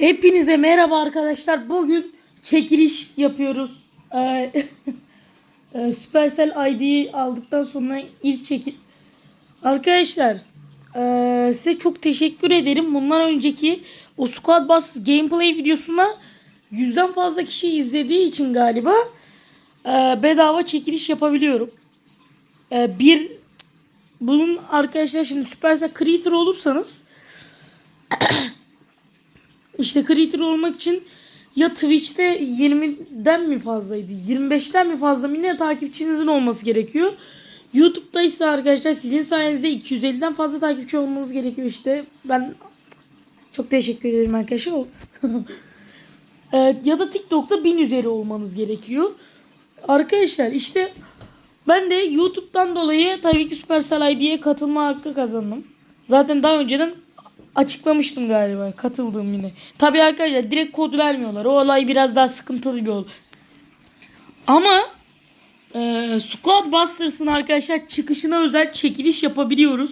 Hepinize merhaba arkadaşlar. Bugün çekiliş yapıyoruz. Ee, e, Supercell ID'yi aldıktan sonra ilk çekil... Arkadaşlar e, size çok teşekkür ederim. Bundan önceki o Squad Bus gameplay videosuna yüzden fazla kişi izlediği için galiba e, bedava çekiliş yapabiliyorum. E, bir bunun arkadaşlar şimdi Supercell Creator olursanız İşte creator olmak için ya Twitch'te 20'den mi fazlaydı? 25'ten mi fazla mı ne takipçinizin olması gerekiyor. YouTube'da ise arkadaşlar sizin sayenizde 250'den fazla takipçi olmanız gerekiyor işte. Ben çok teşekkür ederim arkadaşlar. evet, ya da TikTok'ta 1000 üzeri olmanız gerekiyor. Arkadaşlar işte ben de YouTube'dan dolayı tabii ki Supercell ID'ye katılma hakkı kazandım. Zaten daha önceden açıklamıştım galiba katıldığım yine. Tabii arkadaşlar direkt kod vermiyorlar. O olay biraz daha sıkıntılı bir olay. Ama e, Squad Busters'ın arkadaşlar çıkışına özel çekiliş yapabiliyoruz.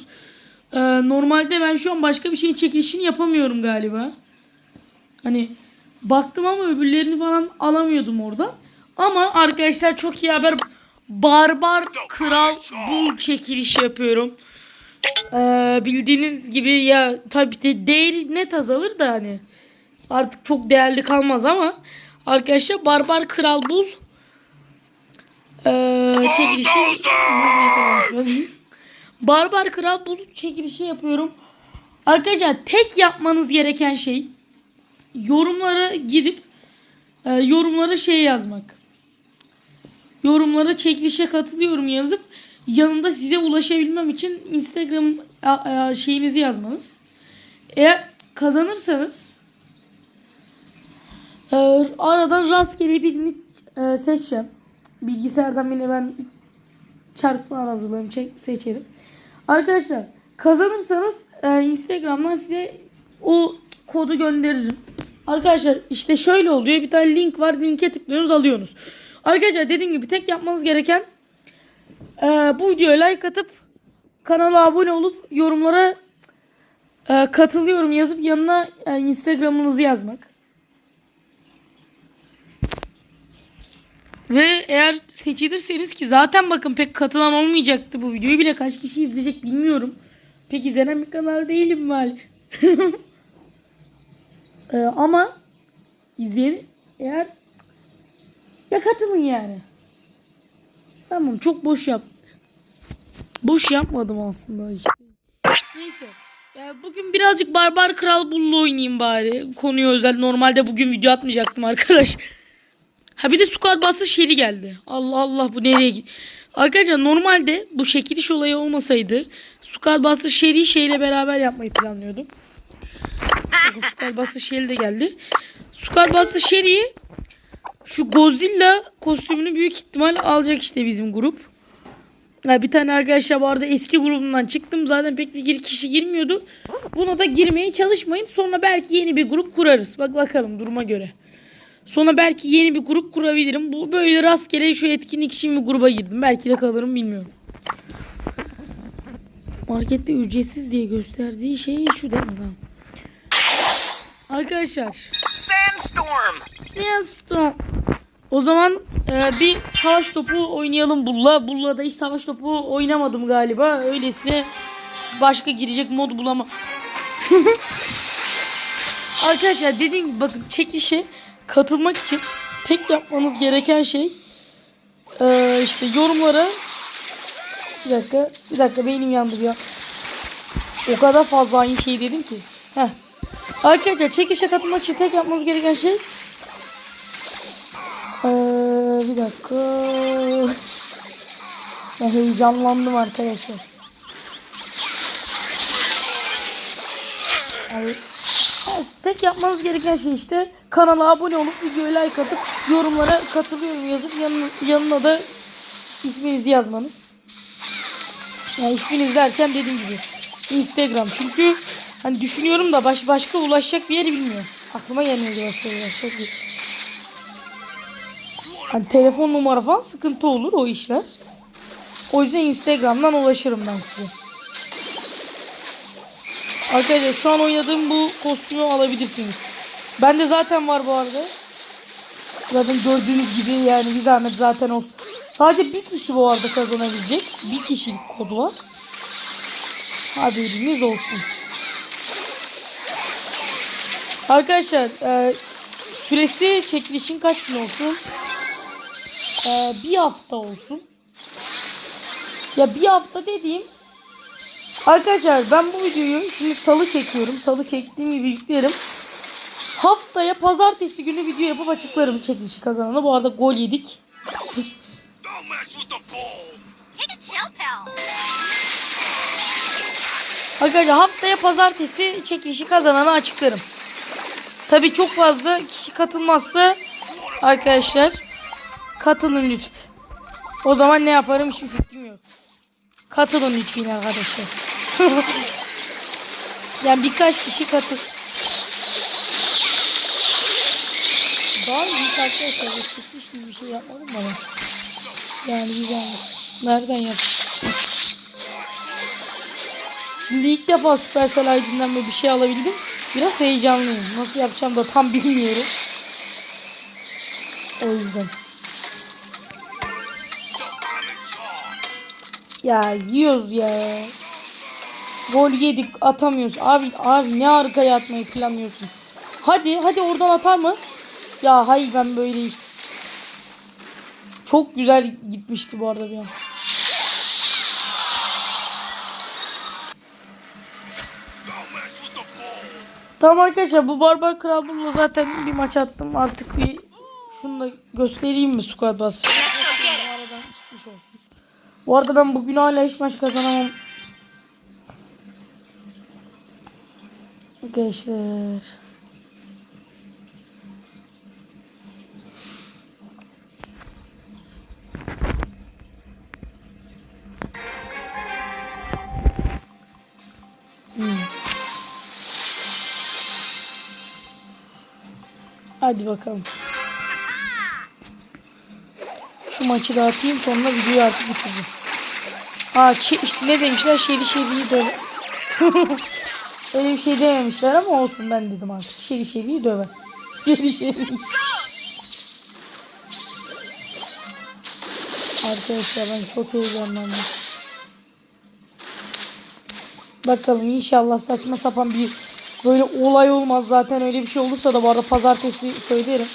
E, normalde ben şu an başka bir şeyin çekilişini yapamıyorum galiba. Hani baktım ama öbürlerini falan alamıyordum orada. Ama arkadaşlar çok iyi haber. Barbar Kral Bull çekilişi yapıyorum. Ee, bildiğiniz gibi ya tabii de değeri net azalır da hani artık çok değerli kalmaz ama arkadaşlar Barbar Kral Bul ee, çekilişi Barbar Kral Bul çekilişi yapıyorum. Arkadaşlar tek yapmanız gereken şey yorumlara gidip e, yorumlara şey yazmak. Yorumlara çekilişe katılıyorum yazıp yanında size ulaşabilmem için Instagram şeyinizi yazmanız. Eğer kazanırsanız e, aradan rastgele birini e, seçeceğim. Bilgisayardan yine ben çarpma hazırlayayım çek, seçerim. Arkadaşlar kazanırsanız e, Instagram'dan size o kodu gönderirim. Arkadaşlar işte şöyle oluyor. Bir tane link var. Linke tıklıyorsunuz alıyorsunuz. Arkadaşlar dediğim gibi tek yapmanız gereken ee, bu videoya like atıp kanala abone olup yorumlara e, katılıyorum yazıp yanına e, Instagram'ınızı yazmak. Ve eğer seçilirseniz ki zaten bakın pek katılan olmayacaktı bu videoyu bile kaç kişi izleyecek bilmiyorum. Pek izlenen bir kanal değilim maalesef. Ee, ama izleyen eğer ya katılın yani. Tamam çok boş yap. Boş yapmadım aslında. Neyse. Ya bugün birazcık Barbar Kral Bull'u oynayayım bari. Konuya özel. Normalde bugün video atmayacaktım arkadaş. Ha bir de Squad Bası şeri geldi. Allah Allah bu nereye gitti? Arkadaşlar normalde bu çekiliş olayı olmasaydı Squad Bası şeri şeyle beraber yapmayı planlıyordum. Squad Bası şeri de geldi. Squad Bası şeriyi şu Godzilla kostümünü büyük ihtimal alacak işte bizim grup. Ya bir tane arkadaşlar vardı eski grubumdan çıktım. Zaten pek bir kişi girmiyordu. Buna da girmeye çalışmayın. Sonra belki yeni bir grup kurarız. Bak bakalım duruma göre. Sonra belki yeni bir grup kurabilirim. Bu böyle rastgele şu etkinlik için bir gruba girdim. Belki de kalırım bilmiyorum. Markette ücretsiz diye gösterdiği şey şu değil mi? Tamam. Arkadaşlar Sandstorm! Sandstorm. O zaman e, bir savaş topu oynayalım Bulla. Bulla'da hiç savaş topu oynamadım galiba. Öylesine başka girecek mod bulama. Arkadaşlar dediğim gibi bakın çekişe katılmak için tek yapmanız gereken şey e, işte yorumlara bir dakika bir dakika beynim yandı ya. O kadar fazla aynı şey dedim ki. Heh. Arkadaşlar çekişe katılmak için tek yapmanız gereken şey dakika. Ya heyecanlandım arkadaşlar. Evet, Tek yapmanız gereken şey işte kanala abone olup videoya like atıp yorumlara katılıyorum yazıp yanına, yanına da isminizi yazmanız. Yani isminiz derken dediğim gibi Instagram çünkü hani düşünüyorum da baş, başka ulaşacak bir yeri bilmiyorum. Aklıma gelmiyor başka ulaşacak bir Hani telefon numara falan sıkıntı olur o işler. O yüzden Instagram'dan ulaşırım ben size. Arkadaşlar şu an oynadığım bu kostümü alabilirsiniz. Bende zaten var bu arada. Zaten gördüğünüz gibi yani bir zahmet zaten olsun. Sadece bir kişi bu arada kazanabilecek. Bir kişilik kod var. Haberiniz olsun. Arkadaşlar e, süresi çekilişin kaç gün olsun? E, bir hafta olsun. Ya bir hafta dediğim Arkadaşlar ben bu videoyu şimdi salı çekiyorum. Salı çektiğim gibi yüklerim. Haftaya pazartesi günü video yapıp açıklarım çekilişi kazananı. Bu arada gol yedik. Arkadaşlar haftaya pazartesi çekilişi kazananı açıklarım. Tabii çok fazla kişi katılmazsa arkadaşlar katılın lütfen. O zaman ne yaparım hiçbir fikrim yok. Katılın lütfen arkadaşlar. yani birkaç kişi katıl. Daha hiç arkadaşlar çekiliş gibi bir şey yapmadım bana. Yani zahmet. Nereden yap? Şimdi ilk defa Supercell böyle bir şey alabildim. Biraz heyecanlıyım. Nasıl yapacağım da tam bilmiyorum. O yüzden. Ya yiyoruz ya. Gol yedik atamıyoruz. Abi abi ne arkaya atmayı planlıyorsun? Hadi hadi oradan atar mı? Ya hayır ben böyle işte. Çok güzel gitmişti bu arada bir an. Tamam arkadaşlar bu Barbar Kral'ımla zaten bir maç attım. Artık bir şunu da göstereyim mi squad bas? Bu aradan çıkmış olsun. Bu arada ben bugün hala hiç maç kazanamam. Arkadaşlar. Hadi bakalım. Şu maçı da atayım sonra videoyu artık bitireceğim. İşte ne demişler şeri şeriyi döve. Öyle bir şey dememişler ama olsun ben dedim artık. Şeri şeriyi döve. Şeri şeri. Arkadaşlar ben çok heyecanlandım. Bakalım inşallah saçma sapan bir böyle olay olmaz. Zaten öyle bir şey olursa da bu arada pazartesi söylerim.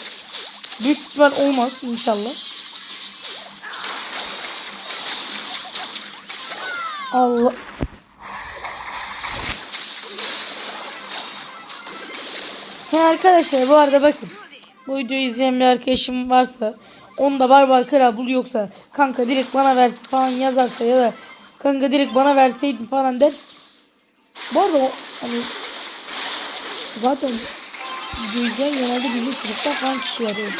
Büyük ihtimal olmaz inşallah. Allah. He arkadaşlar bu arada bakın. Bu videoyu izleyen bir arkadaşım varsa onda barbar kral bul yoksa kanka direkt bana versin falan yazarsa ya da kanka direkt bana verseydin falan dersin. Bu arada hani zaten video izleyen genelde bizim sınıfta falan kişi arıyor.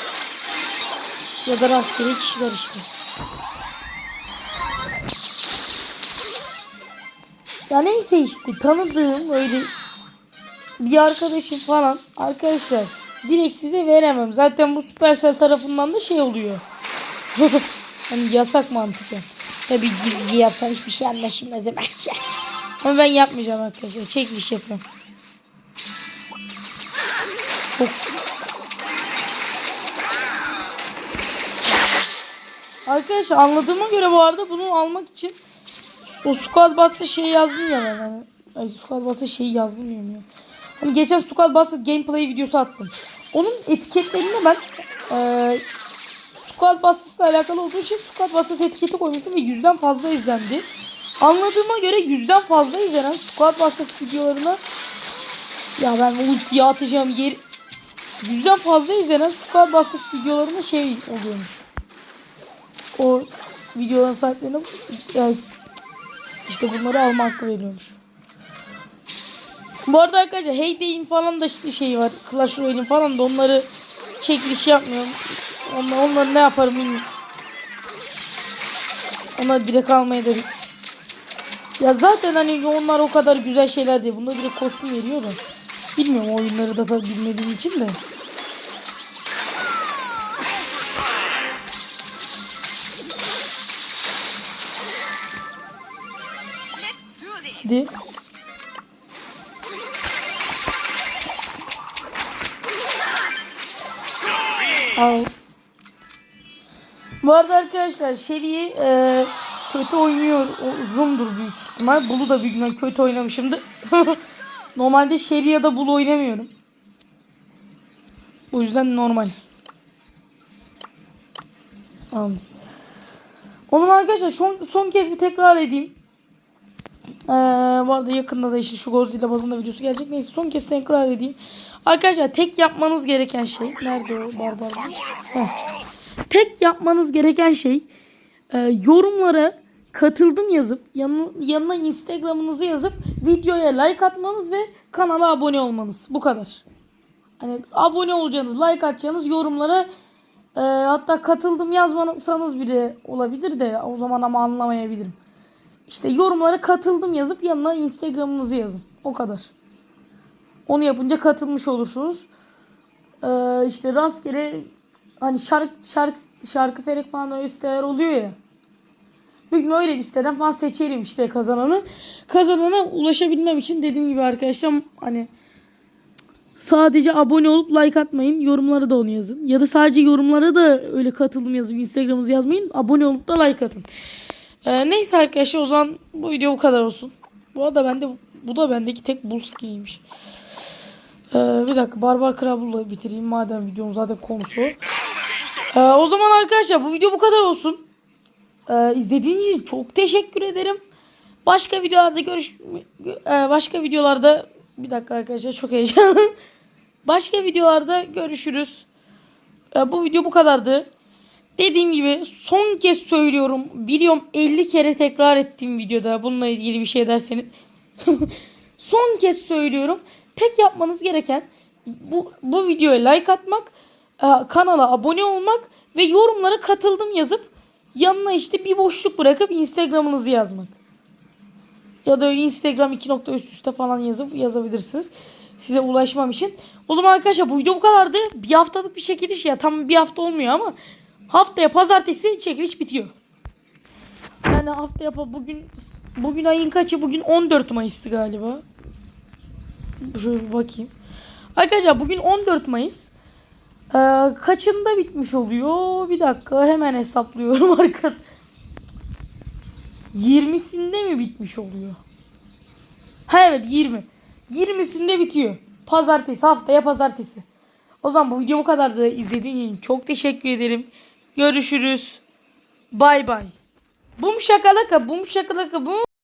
Ya da rastgele kişiler işte. Ya neyse işte tanıdığım öyle bir arkadaşım falan arkadaşlar direkt size veremem. Zaten bu Supercell tarafından da şey oluyor. hani yasak mantıken. Tabi gizli yapsam hiçbir şey anlaşılmaz hemen. Ama ben yapmayacağım arkadaşlar. Çekiliş yapıyorum. Çok Arkadaşlar anladığıma göre bu arada bunu almak için o squad boss'a şey yazdım ya ben. Hani, ay squad boss'a şey yazdım ya. Hani geçen squad boss'a gameplay videosu attım. Onun etiketlerine ben eee squad boss'la alakalı olduğu için squad boss's etiketi koymuştum ve yüzden fazla izlendi. Anladığıma göre yüzden fazla izlenen squad boss's videolarına ya ben ultiye atacağım yer yüzden fazla izlenen squad boss's videolarına şey oluyormuş. O videoların sahiplerine yani işte bunları alma hakkı veriyormuş. Bu arada arkadaşlar Heyday'in falan da şey var. Clash Royale'in falan da onları çekiliş yapmıyorum. Onlar, onları ne yaparım bilmiyorum. Onları direkt almaya da ya zaten hani onlar o kadar güzel şeyler değil. Bunda direkt kostüm veriyor da. Bilmiyorum oyunları da tabii bilmediğim için de. Hadi. Al. Bu arada arkadaşlar Shelly'i e, kötü oynuyor. Rumdur büyük ihtimal. Bulu da büyük ihtimal kötü oynamışımdır. Normalde Shelly ya da Bulu oynamıyorum. Bu yüzden normal. Anladım. O zaman arkadaşlar son, son kez bir tekrar edeyim. Ee, bu arada yakında da işte şu Godzilla bazında videosu gelecek. Neyse son kez tekrar edeyim. Arkadaşlar tek yapmanız gereken şey. Nerede o barbar? Tek yapmanız gereken şey e, yorumlara katıldım yazıp yanına, yanına Instagram'ınızı yazıp videoya like atmanız ve kanala abone olmanız. Bu kadar. Hani abone olacaksınız, like atacaksınız, yorumlara e, hatta katıldım yazmasanız bile olabilir de o zaman ama anlamayabilirim. İşte yorumlara katıldım yazıp yanına Instagram'ınızı yazın. O kadar. Onu yapınca katılmış olursunuz. Ee, işte rastgele hani şarkı şarkı şarkı felek falan öyle siteler oluyor ya. Bugün öyle bir siteden falan seçerim işte kazananı. Kazanana ulaşabilmem için dediğim gibi arkadaşlar hani sadece abone olup like atmayın. Yorumlara da onu yazın. Ya da sadece yorumlara da öyle katılım yazın. Instagram'ınızı yazmayın. Abone olup da like atın. Ee, neyse arkadaşlar o zaman bu video bu kadar olsun. Bu arada bende bu da bendeki tek bull skiniymiş. Ee, bir dakika Barbar Krabul'la bitireyim madem videonun zaten konusu. Ee, o zaman arkadaşlar bu video bu kadar olsun. Ee, izlediğiniz için çok teşekkür ederim. Başka videolarda görüş e, başka videolarda bir dakika arkadaşlar çok heyecanlı. başka videolarda görüşürüz. Ee, bu video bu kadardı. Dediğim gibi son kez söylüyorum. Biliyorum 50 kere tekrar ettiğim videoda bununla ilgili bir şey derseniz. son kez söylüyorum. Tek yapmanız gereken bu, bu videoya like atmak, e, kanala abone olmak ve yorumlara katıldım yazıp yanına işte bir boşluk bırakıp Instagram'ınızı yazmak. Ya da Instagram iki nokta üst üste falan yazıp yazabilirsiniz. Size ulaşmam için. O zaman arkadaşlar bu video bu kadardı. Bir haftalık bir çekiliş ya. Tam bir hafta olmuyor ama haftaya pazartesi çekiliş bitiyor. Yani haftaya pa- bugün bugün ayın kaçı? Bugün 14 Mayıs'tı galiba. Şöyle bir bakayım. Arkadaşlar bugün 14 Mayıs. Ee, kaçında bitmiş oluyor? Bir dakika hemen hesaplıyorum arkadaşlar. 20'sinde mi bitmiş oluyor? Ha evet 20. 20'sinde bitiyor. Pazartesi haftaya pazartesi. O zaman bu video bu kadardı. İzlediğiniz için çok teşekkür ederim. Görüşürüz. Bay bay. Bum şakalaka bum şakalaka bum.